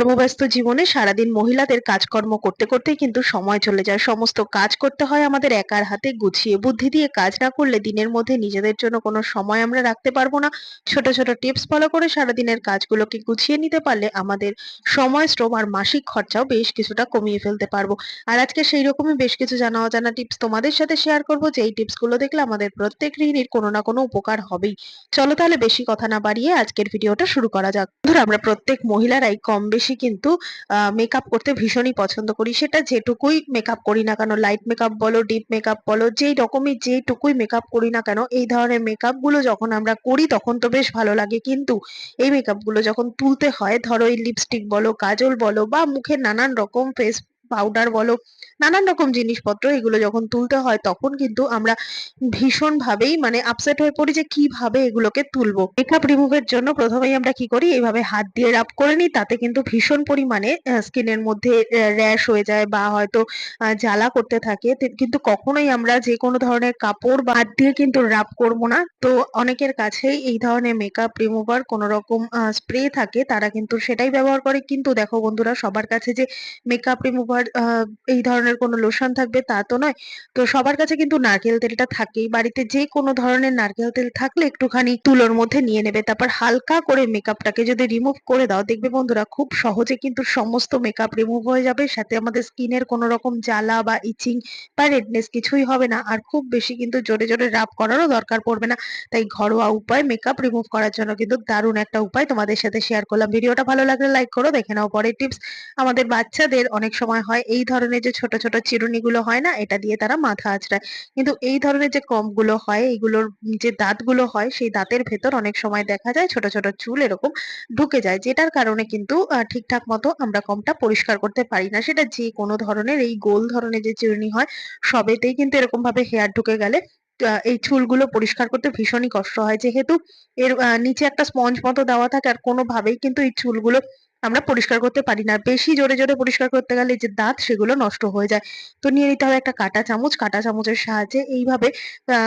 কর্মব্যস্ত জীবনে সারাদিন মহিলাদের কাজকর্ম করতে করতেই কিন্তু সময় চলে যায়। সমস্ত কাজ করতে হয় আমাদের একার হাতে। গুছিয়ে বুদ্ধি দিয়ে কাজ না করলে দিনের মধ্যে নিজেদের জন্য কোনো সময় আমরা রাখতে পারব না। ছোট ছোট টিপস ফলো করে সারাদিনের কাজগুলোকে গুছিয়ে নিতে পারলে আমাদের সময়, শ্রম আর মাসিক খরচাও বেশ কিছুটা কমিয়ে ফেলতে পারব। আর আজকে সেই রকমই বেশ কিছু জানা অজানা টিপস তোমাদের সাথে শেয়ার করব, যে এই টিপসগুলো দেখলে আমাদের প্রত্যেক গৃহিণীর কোনো না কোনো উপকার হবেই। চলো তাহলে বেশি কথা না বাড়িয়ে আজকের ভিডিওটা শুরু করা যাক। বন্ধুরা, আমরা প্রত্যেক মহিলারাই কম বেশি কিন্তু মেকআপ করতে ভীষণই পছন্দ করি। সেটা যেটুকুই মেকআপ করি না কেন লাইট মেকআপ বলো ডিপ মেকআপ বলো, যেই রকমই যেটুকুই মেকআপ করি না কেন, এই ধরনের মেকআপগুলো যখন আমরা করি তখন তো বেশ ভালো লাগে। কিন্তু এই মেকআপগুলো যখন তুলতে হয়, ধরো এই লিপস্টিক বলো, কাজল বলো বা মুখে নানান রকম ফেস পাউডার বলো, নানান রকম জিনিসপত্র এগুলো যখন তুলতে হয় তখন কিন্তু আমরা ভীষণ ভাবেই মানে আপসেট হয়ে পড়ি যে কীভাবে এগুলোকে তুলবো। মেকআপ রিমুভের জন্য প্রথমেই আমরা কি করি এইভাবে হাত দিয়ে রাব করে নিই, তাতে কিন্তু ভীষণ পরিমাণে স্কিনের মধ্যে র্যাশ হয়ে যায় বা হয়তো জ্বালা করতে থাকে। কিন্তু কখনোই আমরা যে কোনো ধরনের কাপড় বা হাত দিয়ে কিন্তু রাব করব না। তো অনেকের কাছেই এই ধরনের মেকআপ রিমুভার কোনো রকম স্প্রে থাকে, তারা কিন্তু সেটাই ব্যবহার করে। কিন্তু দেখো বন্ধুরা, সবার কাছে যে মেকআপ রিমুভার এই ধরনের কোনো লোশন থাকবে তা তো নয়। তো সবার কাছে কিন্তু নারকেল তেলটা থাকেই। বাড়িতে যে কোনো ধরনের নারকেল তেল থাকলে একটুখানি তুলোর মধ্যে নিয়ে নেবে। তারপর হালকা করে মেকআপটাকে যদি রিমুভ করে দাও, দেখবে বন্ধুরা খুব সহজে কিন্তু সমস্ত মেকআপ রিমুভ হয়ে যাবে। সাথে আমাদের স্কিনের কোনো রকম জ্বালা বা ইচিং বা রেডনেস কিছুই হবে না। আর খুব বেশি কিন্তু জোরে জোরে রাব করারও দরকার পড়বে না। তাই ঘরোয়া উপায় মেকআপ রিমুভ করার জন্য কিন্তু দারুণ একটা উপায় তোমাদের সাথে শেয়ার করলাম। ভিডিওটা ভালো লাগলে লাইক করো। দেখে নাও পরের টিপস আমাদের বাচ্চাদের অনেক সময় হয়, এই ধরনের যে ছোট ছোট চিরুনিগুলো হয় না, এটা দিয়ে তারা মাথা আঁচড়ায়। কিন্তু এই ধরনের যে কমগুলো হয়, এইগুলোর যে দাঁতগুলো হয়, সেই দাঁতের ভেতর অনেক সময় দেখা যায় ছোট ছোট চুল এরকম ঢুকে যায়, যেটার কারণে কিন্তু ঠিকঠাক মতো আমরা কমটা পরিষ্কার করতে পারি না। সেটা যে কোনো ধরনের, এই গোল ধরনের যে চিরুনি হয়, সবেতেই কিন্তু এরকম ভাবে হেয়ার ঢুকে গেলে এই চুলগুলো পরিষ্কার করতে ভীষণই কষ্ট হয়। যেহেতু এর নিচে একটা স্পঞ্জ মতো দেওয়া থাকে, আর কোনোভাবেই কিন্তু এই চুলগুলো আমরা পরিষ্কার করতে পারি না। বেশি জোরে জোরে পরিষ্কার করতে গেলে যে দাঁত, সেগুলো নষ্ট হয়ে যায়। তো নিয়ে নিতে হবে একটা কাঁটা চামচ। কাঁটা চামচের সাহায্যে এইভাবে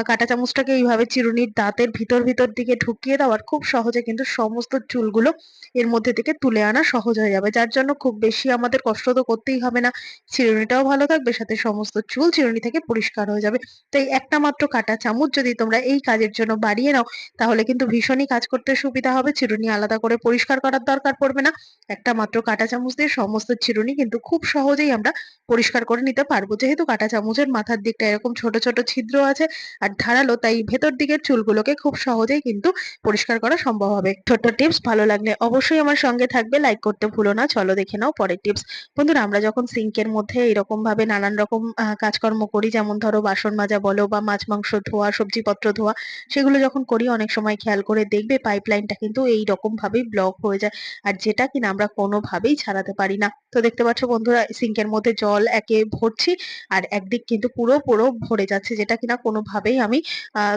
কাঁটা চামচটাকে এইভাবে চিরুনির দাঁতের ভিতর ভিতর দিকে ঢুকিয়ে দেওয়ার খুব সহজে কিন্তু সমস্ত চুলগুলো এর মধ্যে থেকে তুলে আনা সহজ হয়ে যাবে। যার জন্য খুব বেশি আমাদের কষ্ট তো করতেই হবে না। চিরুনিটাও ভালো থাকবে, সাথে সমস্ত চুল চিরুনি থেকে পরিষ্কার হয়ে যাবে। তাই একটা মাত্র কাঁটা চামচ যদি তোমরা এই কাজের জন্য বাড়িয়ে নাও, তাহলে কিন্তু ভীষণই কাজ করতে সুবিধা হবে। চিরুনি আলাদা করে পরিষ্কার করার দরকার পড়বে না। একটা মাত্র কাঁটা চামচ দিয়ে সমস্ত চিরুনি কিন্তু খুব সহজেই আমরা পরিষ্কার করে নিতে পারব। যেহেতু কাঁটা চামচের মাথার দিকটা এরকম ছোট ছোট ছিদ্র আছে আর ধারালো, তাই ভেতর দিকের চুলগুলোকে খুব সহজেই কিন্তু পরিষ্কার করা সম্ভব হবে। ছোট্ট টিপস, ভালো লাগলে অবশ্যই আমার সঙ্গে থাকবে। লাইক করতে ভুলো না, চলো দেখে নাও পরের টিপস। বন্ধুরা, আমরা যখন সিঙ্কের মধ্যে এরকম ভাবে নানান রকম কাজকর্ম করি, যেমন ধরো বাসন মাজা বলো বা মাছ, মাংস ধোয়া, সবজিপত্র ধোয়া, সেগুলো যখন করি, অনেক সময় খেয়াল করে দেখবে পাইপ লাইনটা কিন্তু এই রকম ভাবেই ব্লক হয়ে যায়। আর যেটা কিনা আমরা কোনোভাবেই ছাড়াতে পারি না। তো দেখতে পাচ্ছ বন্ধুরা, সিঙ্কের মধ্যে জল একে ভরছি আর একদিক কিন্তু পুরো পুরো ভরে যাচ্ছে, যেটা কিনা কোনোভাবেই আমি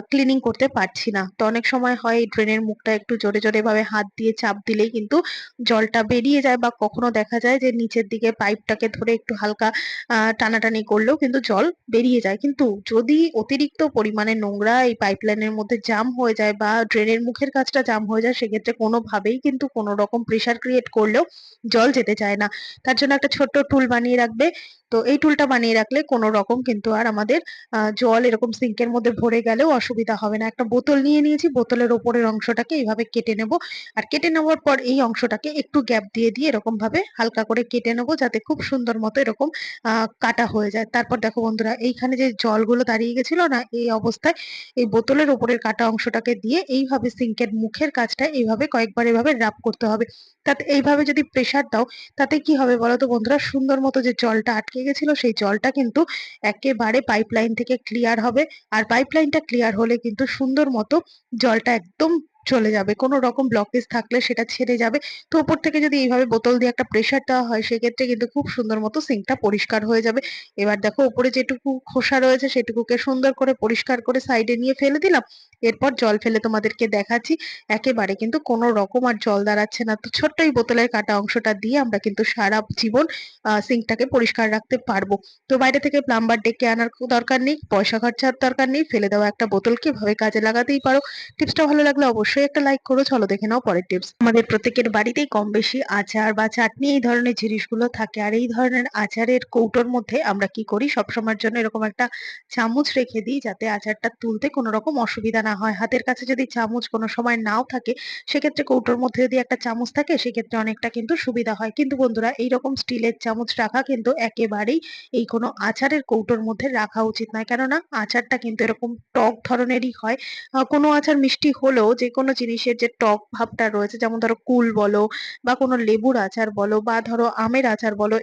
ক্লিনিং করতে পারছি না। তো অনেক সময় হয় ড্রেনের মুখটা একটু জোরে জোরে ভাবে হাত দিয়ে চাপ দিলেই কিন্তু জলটা বেরিয়ে যায় বা কখনো দেখা যায় যে নিচের দিকে পাইপটাকে ধরে একটু হালকা টানাটানি করলেও কিন্তু জল বেরিয়ে যায়। কিন্তু যদি অতিরিক্ত পরিমাণে নোংরা এই পাইপ লাইনের মধ্যে জাম হয়ে যায় বা ড্রেনের মুখের কাজটা জাম হয়ে যায়, সেক্ষেত্রে কোনোভাবেই কিন্তু কোনো রকম প্রেশার ক্রিয়েট করলেও জল যেতে চায় না। তার জন্য একটা ছোট্ট টুল বানিয়ে রাখবে। তো এই টুলটা বানিয়ে রাখলে কোনো রকম কিন্তু আর আমাদের জল এরকম সিঙ্কের মধ্যে ভরে গেলেও অসুবিধা হবে না। একটা বোতল নিয়ে নিয়েছি, বোতলের ওপরের অংশটাকে এইভাবে কেটে নেব। আর কেটে নেওয়ার পর এই অংশটাকে একটু গ্যাপ দিয়ে দিয়ে এরকম ভাবে হালকা করে কেটে নেব যাতে খুব সুন্দর মতো এরকম কাটা হয়ে যায়। তারপর দেখো বন্ধুরা, এইখানে যে জলগুলো দাঁড়িয়ে গেছিল না, এই অবস্থায় এই বোতলের ওপরের কাটা অংশটাকে দিয়ে এইভাবে সিঙ্কের মুখের কাজটা এইভাবে কয়েকবার এভাবে রাব করতে হবে। তাতে এইভাবে যদি প্রেসার দাও, তাতে কি হবে বলতো বন্ধুরা? সুন্দর মতো যে জলটা আটকে গেছিল, সেই জলটা কিন্তু একেবারে পাইপলাইন থেকে ক্লিয়ার হবে। আর পাইপলাইনটা ক্লিয়ার হলে কিন্তু সুন্দর মতো জলটা একদম চলে যাবে। কোনো রকম ব্লকেজ থাকলে সেটা ছেড়ে যাবে। তো উপর থেকে যদি এইভাবে বোতল দিয়ে একটা প্রেশার দেওয়া হয়, সেক্ষেত্রে কিন্তু খুব সুন্দর মতো সিঙ্কটা পরিষ্কার হয়ে যাবে। এবার দেখো উপরে যেটুকু খোসা রয়েছে, সেটুকুকে সুন্দর করে পরিষ্কার করে সাইডে নিয়ে ফেলে দিলাম। এরপর জল ফেলে তোমাদেরকে দেখাচ্ছি। একেবারে কিন্তু কোনো রকম আর জল দাঁড়াচ্ছে না। তো ছোট্ট এই বোতলের কাটা অংশটা দিয়ে আমরা কিন্তু সারা জীবন সিঙ্কটাকে পরিষ্কার রাখতে পারব। তো বাইরে থেকে প্লাম্বার ডেকে আনার দরকার নেই। পয়সা খরচার দরকার নেই। ফেলে দেওয়া একটা বোতলকে এভাবে কাজে লাগাতেই পারো? টিপসটা ভালো লাগলে অবশ্যই একটা লাইক করো। চলো দেখে নাও পরের টিপস। আমাদের প্রত্যেকের বাড়িতেই কম বেশি আচার বা চাটনি এই ধরনের জিনিসগুলো থাকে। আর এই ধরনের আচারের কৌটোর মধ্যে আমরা কি করি? সবসময়ের জন্য এরকম একটা চামচ রেখে দিই যাতে আচারটা তুলতে কোনো রকম অসুবিধা না হয়। হাতের কাছে যদি চামচ কোনো সময় নাও থাকে, সেক্ষেত্রে কৌটোর মধ্যে যদি একটা চামচ থাকে, সেক্ষেত্রে অনেকটা কিন্তু সুবিধা হয়। কিন্তু বন্ধুরা, এইরকম স্টিলের চামচ রাখা কিন্তু একেবারেই এই কোনো আচারের কৌটোর মধ্যে রাখা উচিত নয়। কেননা, আচারটা কিন্তু এরকম টক ধরনেরই হয়। কোনো আচার মিষ্টি হলেও যে কোনো জিনিসের যে টক ভাবটা রয়েছে, যেমন ধরো কুল বলো বা কোনো লেবুর আচার বলো বা ধরো আমের আচার বলো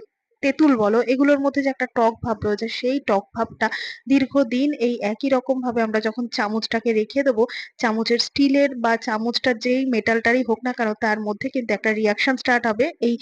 তেঁতুল বলো, এগুলোর মধ্যে যে একটা টক ভাব রয়েছে, সেই টক ভাবটা দীর্ঘদিন এই একই রকম ভাবে আমরা যখন চামচটাকে রেখে দেবো, চামচের স্টিলের বা চামচটার যেই মেটালটারই হোক না কেন, তার মধ্যে কিন্তু একটা রিয়াকশন স্টার্ট হবে। এই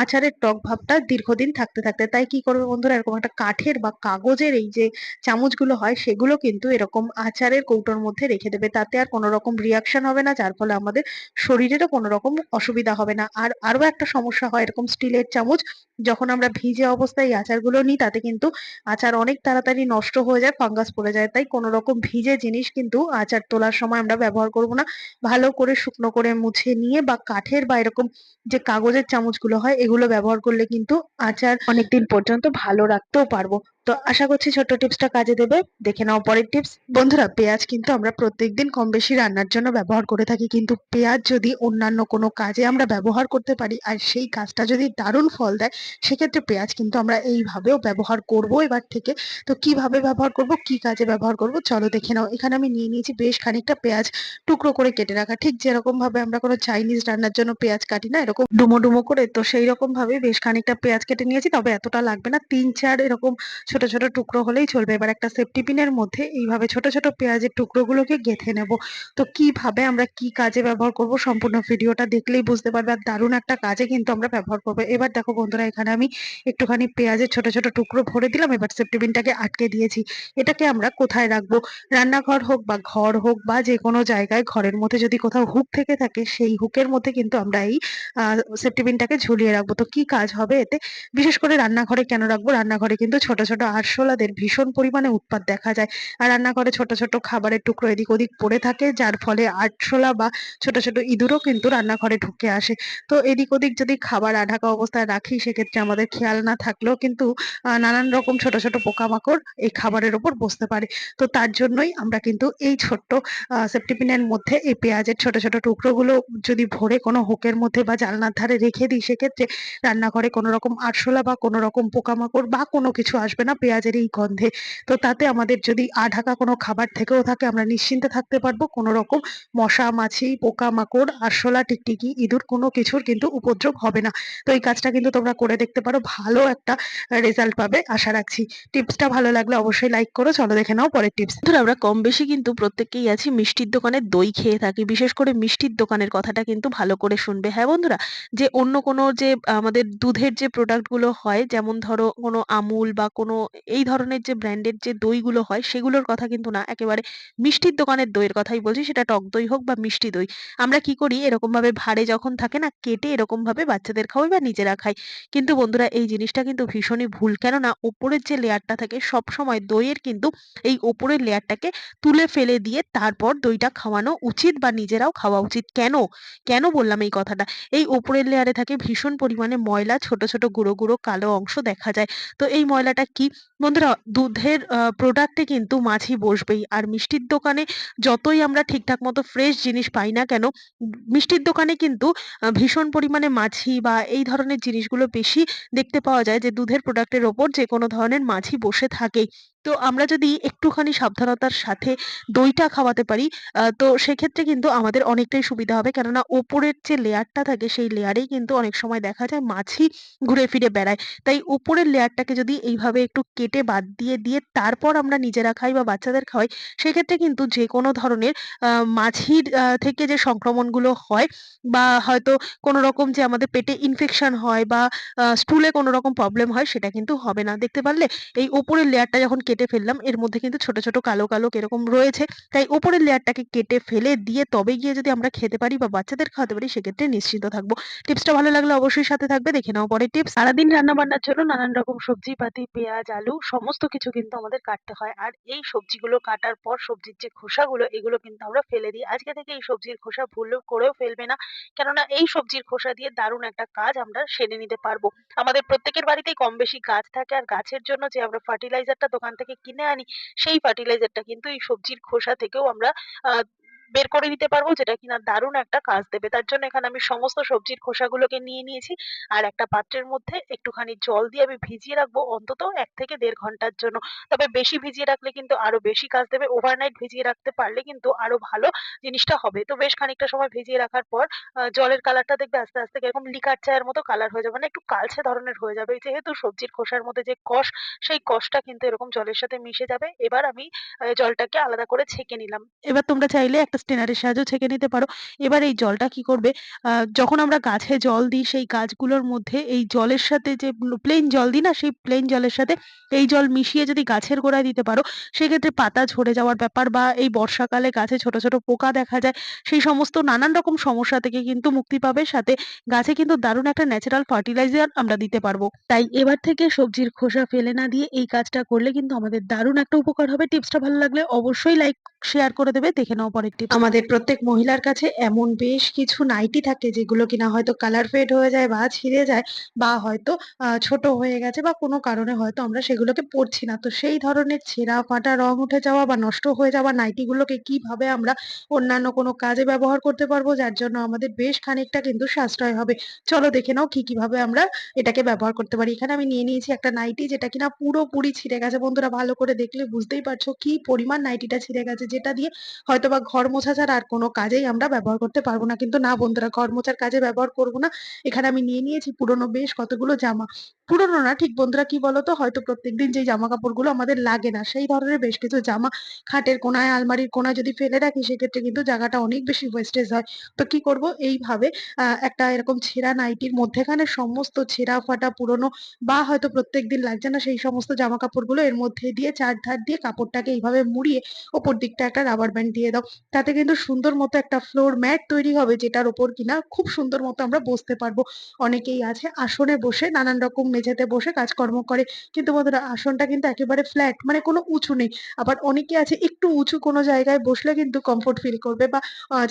আচারের টক ভাবটা দীর্ঘদিন থাকতে থাকতে। তাই কি করবে বন্ধুরা? এরকম একটা কাঠের বা কাগজের এই যে চামচগুলো হয়, সেগুলো কিন্তু এরকম আচারের কৌটোর মধ্যে রেখে দেবে। তাতে আর কোনো রকম রিয়াকশন হবে না, যার ফলে আমাদের শরীরেরও কোনো রকম অসুবিধা হবে না। আর আরও একটা সমস্যা হয় এরকম স্টিলের চামচ, যখন আমরা ভিজে অবস্থায় এই আচারগুলো নিই, তাতে কিন্তু আচার অনেক তাড়াতাড়ি নষ্ট হয়ে যায়, ফাঙ্গাস পড়ে যায়। তাই কোনো রকম ভিজে জিনিস কিন্তু আচার তোলার সময় আমরা ব্যবহার করব না। ভালো করে শুকনো করে মুছে নিয়ে বা কাঠের বা এরকম যে কাগজের চামচগুলো হয়, এগুলো ব্যবহার করলে কিন্তু আচার অনেকদিন পর্যন্ত ভালো রাখতেও পারব। তো আশা করছি ছোট্ট টিপসটা কাজে দেবে। দেখে নাও পরের টিপস। বন্ধুরা, পেঁয়াজ কিন্তু আমরা প্রত্যেকদিন কম বেশি রান্নার জন্য ব্যবহার করে থাকি। কিন্তু পেঁয়াজ যদি অন্যান্য কোনো কাজে আমরা ব্যবহার করতে পারি আর সেই কাজটা যদি দারুণ ফল দেয়, সেক্ষেত্রে পেঁয়াজ কিন্তু আমরা এইভাবেও ব্যবহার করব এবার থেকে। তো কীভাবে ব্যবহার করব, কি কাজে ব্যবহার করব, চলো দেখে নাও। এখানে আমি নিয়ে নিয়েছি বেশ খানিকটা পেঁয়াজ টুকরো করে কেটে রাখা। ঠিক যেরকম ভাবে আমরা কোনো চাইনিজ রান্নার জন্য পেঁয়াজ কাটি না, এরকম ডুমো ডুমো করে, তো সেই রকম ভাবে বেশ খানিকটা পেঁয়াজ কেটে নিয়েছি। তবে এতটা লাগবে না, তিন চার এরকম ছোট ছোট টুকরো হলেই চলবে। এবার একটা সেফটি পিনের মধ্যে এইভাবে ছোট ছোট পেঁয়াজের টুকরোগুলোকে গেঁথে নেব। তো কীভাবে আমরা কি কাজে ব্যবহার করব সম্পূর্ণ ভিডিওটা দেখলেই বুঝতে পারবে। আর দারুণ একটা কাজে কিন্তু আমরা ব্যবহার করব। এবার দেখো বন্ধুরা, এখানে আমি একটুখানি পেঁয়াজের ছোট ছোট টুকরো ভরে দিলাম। এবার সেফটি পিনটাকে আটকে দিয়েছি। এটাকে আমরা কোথায় রাখব? রান্নাঘর হোক বা ঘর হোক বা যে কোনো জায়গায় ঘরের মধ্যে যদি কোথাও হুক থেকে থাকে, সেই হুকের মধ্যে কিন্তু আমরা এই সেফটি পিনটাকে ঝুলিয়ে রাখব। তো কি কাজ হবে এতে? বিশেষ করে রান্নাঘরে কেন রাখব? রান্নাঘরে কিন্তু ছোট ছোট আরশোলাদের ভীষণ পরিমাণে উৎপাত দেখা যায়। আর রান্নাঘরে ছোট ছোট খাবারের টুকরো এদিক ওদিক পড়ে থাকে, যার ফলে আরশোলা বা ছোট ছোট ইঁদুরও কিন্তু রান্নাঘরে ঢুকে আসে। তো এদিক ওদিক যদি খাবার আঢাকা অবস্থায় রাখি, সেক্ষেত্রে আমাদের খেয়াল না থাকলেও কিন্তু নানান রকম ছোট ছোট পোকামাকড় এই খাবারের ওপর বসতে পারে। তো তার জন্যই আমরা কিন্তু এই ছোট্ট সেফটিপিনের মধ্যে এই পেঁয়াজের ছোট ছোট টুকরোগুলো যদি ভরে কোনো হোকের মধ্যে বা জানলার ধারে রেখে দিই, সেক্ষেত্রে রান্নাঘরে কোনো রকম আরশোলা বা কোনো রকম পোকামাকড় বা কোনো কিছু আসবে না। পেঁয়াজের এই গন্ধে। তো তাতে আমাদের যদি আঢাকা কোনো খাবার থেকেও থাকে, আমরা নিশ্চিন্তে থাকতে পারব। কোনো রকম মশা, মাছি পোকামাকড় আরশোলা, টিকটিকি, ইঁদুর কোনো কিছুর কিন্তু উপদ্রব হবে না। তো এই কাজটা কিন্তু তোমরা করে দেখতে পারো। ভালো একটা রেজাল্ট পাবে, আশা রাখছি। টিপসটা ভালো লাগলে অবশ্যই লাইক করো। চলো দেখে নাও পরের টিপস। ধরো আমরা কম বেশি কিন্তু প্রত্যেককেই আছি মিষ্টির দোকানে দই খেয়ে থাকি। বিশেষ করে মিষ্টির দোকানের কথাটা কিন্তু ভালো করে শুনবে। হ্যাঁ বন্ধুরা, যে অন্য কোনো যে আমাদের দুধের যে প্রোডাক্টগুলো হয়, যেমন ধরো কোনো আমুল বা কোনো এই ধরনের যে ব্র্যান্ডের যে দইগুলো হয়, সেগুলোর কথা কিন্তু না, একেবারে মিষ্টির দোকানের দইয়ের কথাই বলছি, সেটা টক দই হোক বা মিষ্টি দই। আমরা কি করি এরকম ভাবে ভারে যখন থাকে না, কেটে এরকম ভাবে বাচ্চাদের খাওয়াই বা নিজেরা খাই। কিন্তু বন্ধুরা, এই জিনিসটা কিন্তু ভীষণই ভুল। কেননা, ওপরের যে লেয়ারটা থাকে সব সময় দইয়ের কিন্তু এই ওপরের লেয়ারটাকে তুলে ফেলে দিয়ে তারপর দইটা খাওয়ানো উচিত বা নিজেরাও খাওয়া উচিত। কেন? কেন বললাম এই কথাটা? এই ওপরের লেয়ারে থাকে ভীষণ পরিমাণে ময়লা, ছোট ছোট গুঁড়ো গুঁড়ো কালো অংশ দেখা যায়। তো এই ময়লাটা কি বন্ধুরা, দুধের প্রোডাক্টে কিন্তু মাছি বসবেই। আর মিষ্টির দোকানে যতই আমরা ঠিকঠাক মতো ফ্রেশ জিনিস পাই না কেন, মিষ্টির দোকানে কিন্তু ভীষণ পরিমাণে মাছি বা এই ধরনের জিনিসগুলো বেশি দেখতে পাওয়া যায় যে দুধের প্রোডাক্টের ওপর যে কোনো ধরনের মাছি বসে থাকেই। তো আমরা যদি একটুখানি সাবধানতার সাথে দইটা খাওয়াতে পারি তো সেক্ষেত্রে কিন্তু আমাদের অনেকটাই সুবিধা হবে। কেননা ওপরের যে লেয়ারটা থাকে, সেই লেয়ারেই কিন্তু অনেক সময় দেখা যায় মাছি ঘুরে ফিরে বেড়ায়। তাই উপরের লেয়ারটাকে যদি এইভাবে একটু কেটে বাদ দিয়ে দিয়ে তারপর আমরা নিজেরা খাই বা বাচ্চাদের খাওয়াই, সেক্ষেত্রে কিন্তু যে কোনো ধরনের মাছির থেকে যে সংক্রমণগুলো হয় বা হয়তো কোনো রকম যে আমাদের পেটে ইনফেকশন হয় বা স্টুলে কোনো রকম প্রবলেম হয়, সেটা কিন্তু হবে না। দেখতে পারলে এই ওপরের লেয়ারটা যখন কেটে ফেললাম। এর মধ্যে কিন্তু ছোট ছোট, কালো কালো কীরকম রয়েছে। তাই উপরের লেয়ারটাকে কেটে ফেলে দিয়ে তবে গিয়ে যদি আমরা খেতে পারি বা বাচ্চাদের খাওয়াতে পারি, সেক্ষেত্রে নিশ্চিন্ত থাকব। টিপসটা ভালো লাগলে অবশ্যই সাথে থাকবে। দেখে নাও পরে টিপস। সারাদিন রান্না বান্নার জন্য নানান রকম সবজি পাতি পেঁয়াজ, আলু সমস্ত কিছু কিন্তু আমাদের কাটতে হয়। আর এই সবজিগুলো কাটার পর সবজির যে খোসাগুলো, এগুলো কিন্তু আমরা ফেলে দিই। আজকে থেকে এই সবজির খোসা ভুল করেও ফেলবে না। কেননা এই সবজির খোসা দিয়ে দারুণ একটা কাজ আমরা সেরে নিতে পারব। আমাদের প্রত্যেকের বাড়িতেই কম বেশি গাছ থাকে। আর গাছের জন্য যে আমরা ফার্টিলাইজারটা দোকান থেকে কিনে আনি। সেই ফার্টিলাইজারটা কিন্তু এই সবজির খোসা থেকেও আমরা আহ বের করে নিতে পারব, যেটা কিনা দারুণ একটা কাজ দেবে। তার জন্য এখানে আমি সমস্ত সবজির খোসাগুলোকে নিয়ে নিয়েছি আর একটা পাত্রের মধ্যে একটুখানি জল দিয়ে আমি ভিজিয়ে রাখব অন্তত এক থেকে দেড় ঘণ্টার জন্য। তবে বেশি ভিজিয়ে রাখলে কিন্তু আরও বেশি কাজ দেবে। ওভারনাইট ভিজিয়ে রাখতে পারলে কিন্তু আরও ভালো জিনিসটা হবে। তো বেশ খানিকটা সময় ভিজিয়ে রাখার পর জলের কালারটা দেখবে আস্তে আস্তে কীরকম লিকার চায়ের মতো কালার হয়ে যাবে। মানে একটু কালচে ধরনের হয়ে যাবে। যেহেতু সবজির খোসার মধ্যে যে কষ, সেই কষটা কিন্তু এরকম জলের সাথে মিশে যাবে। এবার আমি জলটাকে আলাদা করে ছেঁকে নিলাম। এবার তোমরা চাইলে একটা স্টেনারের সাহায্যেও ছেঁকে নিতে পারো। এবার এই জলটা কি করবে? যখন আমরা গাছে জল দিই, সেই গাছগুলোর মধ্যে এই জলের সাথে যে প্লেন জল দিই না, সেই প্লেন জলের সাথে এই জল মিশিয়ে যদি গাছের গোড়ায় দিতে পারো, সেক্ষেত্রে পাতা ঝরে যাওয়ার ব্যাপার বা এই বর্ষাকালে গাছে ছোট ছোট পোকা দেখা যায়, সেই সমস্ত নানান রকম সমস্যা থেকে কিন্তু মুক্তি পাবে। সাথে গাছে কিন্তু দারুণ একটা ন্যাচারাল ফার্টিলাইজার আমরা দিতে পারব। তাই এবার থেকে সবজির খোসা ফেলে না দিয়ে এই কাজটা করলে কিন্তু আমাদের দারুণ একটা উপকার হবে। টিপসটা ভালো লাগলে অবশ্যই লাইক শেয়ার করে দেবে, দেখে নাও পরের টিপস আমাদের প্রত্যেক মহিলার কাছে এমন বেশ কিছু নাইটি থাকে, যেগুলো কিনা হয়তো কালার ফেড হয়ে যায় বা ছিঁড়ে যায় বা হয়তো ছোট হয়ে গেছে বা কোনো কারণে হয়তো আমরা সেগুলোকে পরছি না। তো সেই ধরনের ছেঁড়া ফাটা রং উঠে যাওয়া বা নষ্ট হয়ে যাওয়া নাইটিগুলোকে কীভাবে আমরা অন্যান্য কোনো কাজে ব্যবহার করতে পারব, যার জন্য আমাদের বেশ খানিকটা কিন্তু সাশ্রয় হবে। চলো দেখে নাও কি কীভাবে আমরা এটাকে ব্যবহার করতে পারি। এখানে আমি নিয়ে নিয়েছি একটা নাইটি, যেটা কিনা পুরোপুরি ছিঁড়ে গেছে। বন্ধুরা ভালো করে দেখলে বুঝতেই পারছ কি পরিমাণ নাইটিটা ছিঁড়ে গেছে। যেটা দিয়ে হয়তোবা ঘর মোছা ছাড়া আর কোনো কাজেই আমরা ব্যবহার করতে পারব না। কিন্তু না বন্ধুরা, ঘর মোছার কাজে ব্যবহার করব না। এখানে আমি নিয়ে নিয়েছি পুরোনো বেশ কতগুলো জামা। পুরোনো না, ঠিক বন্ধুরা কি বলতো? হয়তো প্রত্যেকদিন যে জামা কাপড়গুলো আমাদের লাগে না, সেই ধরনের বেশ কিছু জামা খাটের কোনায়, আলমারির কোনায় যদি ফেলে রাখি, সেক্ষেত্রে কিন্তু জায়গাটা অনেক বেশি ওয়েস্টেজ হয়। তো কি করব? এইভাবে একটা এরকম ছেঁড়া নাইটির মধ্যেখানে সমস্ত ছেঁড়া ফাটা পুরোনো বা হয়তো প্রত্যেকদিন লাগছে না, সেই সমস্ত জামা কাপড়গুলো এর মধ্যে দিয়ে চার ধার দিয়ে কাপড়টাকে এইভাবে মুড়িয়ে ওপর দিকটা একটা রাবার ব্যান্ড দিয়ে দাও। তাতে কিন্তু সুন্দর মতো একটা ফ্লোর ম্যাট তৈরি হবে যেটার ওপর কিনা খুব সুন্দর মতো আমরা বসতে পারব। অনেকেই আছে, আসনে বসে, নানান রকম মেঝেতে বসে কাজকর্ম করে। কিন্তু বন্ধুরা, আসনটা কিন্তু একেবারে ফ্ল্যাট মানে কোনো উঁচু নেই। আবার অনেকে আছে, একটু উঁচু কোনো জায়গায় বসলে কিন্তু কমফোর্ট ফিল করবে বা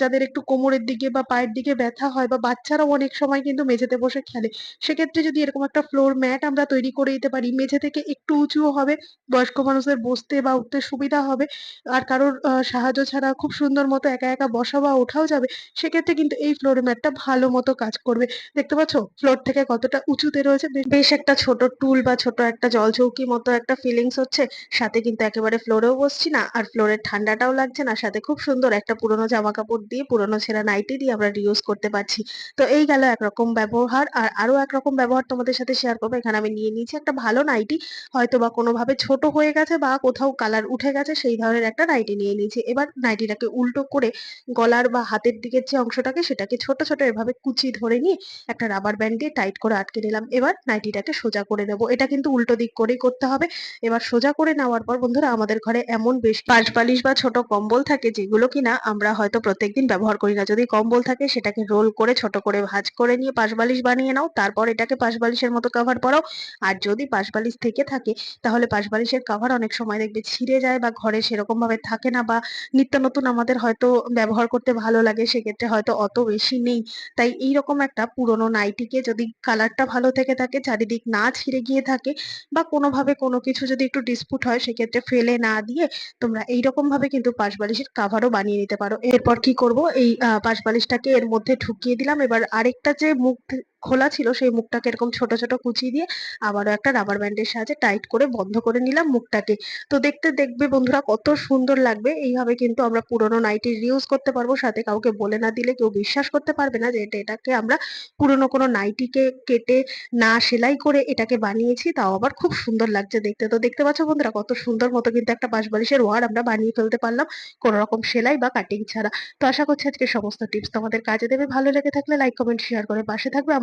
যাদের একটু কোমরের দিকে বা পায়ের দিকে ব্যথা হয় বা বাচ্চারাও অনেক সময় কিন্তু মেঝেতে বসে খেলে। সেক্ষেত্রে যদি এরকম একটা ফ্লোর ম্যাট আমরা তৈরি করে দিতে পারি, মেঝে থেকে একটু উঁচুও হবে, বয়স্ক মানুষদের বসতে বা উঠতে সুবিধা হবে। আর কারোর সাহায্য ছাড়া খুব সুন্দর মতো একা একা বসা বা ওঠাও যাবে, সেক্ষেত্রে কিন্তু এই ফ্লোর ম্যাটটা ভালো মতো কাজ করবে। দেখতে পাচ্ছ? ফ্লোর থেকে কতটা উঁচুতে রয়েছে। বেশ একটা ছোট টুল বা ছোট একটা জলচৌকি মতো একটা ফিলিংস হচ্ছে। সাথে কিন্তু একেবারে ফ্লোরেও বসছি না, আর ফ্লোরের ঠান্ডাটাও লাগছে না। সাথে খুব সুন্দর একটা পুরোনো জামা কাপড় দিয়ে, পুরোনো ছেঁড়া নাইটি দিয়ে আমরা রিউজ করতে পারছি। তো এই গেল একরকম ব্যবহার। আর আরও একরকম ব্যবহার তোমাদের সাথে শেয়ার করব। এখানে আমি নিয়ে নিয়েছি একটা ভালো নাইটি হয়তো বা কোনোভাবে ছোট হয়ে গেছে বা কোথাও কালার উঠে গেছে, সেই ধরনের একটা নাইটি নিয়ে নিয়েছি। এবার নাইটিটাকে উল্টো করে গলার বা হাতের দিকের যে অংশটাকে সেটাকে ছোট ছোট এভাবে কুচি ধরে নিয়ে একটা রাবার ব্যান্ড দিয়ে টাইট করে আটকে নিলাম। এবার নাইটিটাকে সোজা করে নেব। এটা কিন্তু উল্টো দিক করেই করতে হবে। এবার সোজা করে নেওয়ার পর বন্ধুরা, আমাদের ঘরে এমন বেশ পাঁচ বালিশ বা ছোট কম্বল থাকে যেগুলো কিনা আমরা হয়তো প্রত্যেকদিন ব্যবহার করি না। যদি কম্বল থাকে সেটাকে রোল করে, ছোট করে ভাঁজ করে নিয়ে পাশ বালিশ বানিয়ে নাও। তারপর এটাকে পাশ বালিশের মতো কভার পরাও আর যদি পাশ বালিশ থেকে থাকে, তাহলে পাশ বালিশের কভার অনেক সময় দেখবে ছিঁড়ে যায় বা ঘরে সেরকম ভাবে থাকে না। বা নিত্য নতুন আমাদের হয়তো ব্যবহার করতে ভালো লাগে, সেক্ষেত্রে হয়তো অত বেশি নেই। তাই এইরকম একটা পুরোনো নাইটিকে যদি কালারটা ভালো থেকে থাকে, চারিদিক না ছিঁড়ে গিয়ে থাকে বা কোনোভাবে কোনো কিছু যদি একটু ডিসপুট হয়, সেক্ষেত্রে ফেলে না দিয়ে তোমরা এইরকম ভাবে কিন্তু পাশ বালিশের কাভারও বানিয়ে নিতে পারো। এরপর কি করব? এই পাশ বালিশটাকে এর মধ্যে ঢুকিয়ে দিলাম। এবার আরেকটা যে মুখ খোলা ছিল সেই মুখটাকে এরকম ছোট ছোট কুচি দিয়ে আবারও একটা রাবার ব্যান্ডের সাহায্যে টাইট করে বন্ধ করে নিলাম মুখটাকে। তো দেখতে দেখবে বন্ধুরা কত সুন্দর লাগবে। এইভাবে কিন্তু আমরা পুরোনো নাইটি রিউজ করতে পারব, সাথে কাউকে বলে না দিলে কেউ বিশ্বাস করতে পারবে না যে এটা, এটাকে আমরা পুরোনো কোনো নাইটিকে কেটে না সেলাই করে এটাকে বানিয়েছি, তাও আবার খুব সুন্দর লাগছে দেখতে। তো দেখতে পাচ্ছ বন্ধুরা কত সুন্দর মতো কিন্তু একটা বাঁশবালিশের ওয়ার আমরা বানিয়ে ফেলতে পারলাম, কোনো রকম সেলাই বা কাটিং ছাড়া। তো আশা করছি আজকে সমস্ত টিপস তোমাদের কাজে দেবে। ভালো লেগে থাকলে লাইক কমেন্ট শেয়ার করে পাশে থাকবে।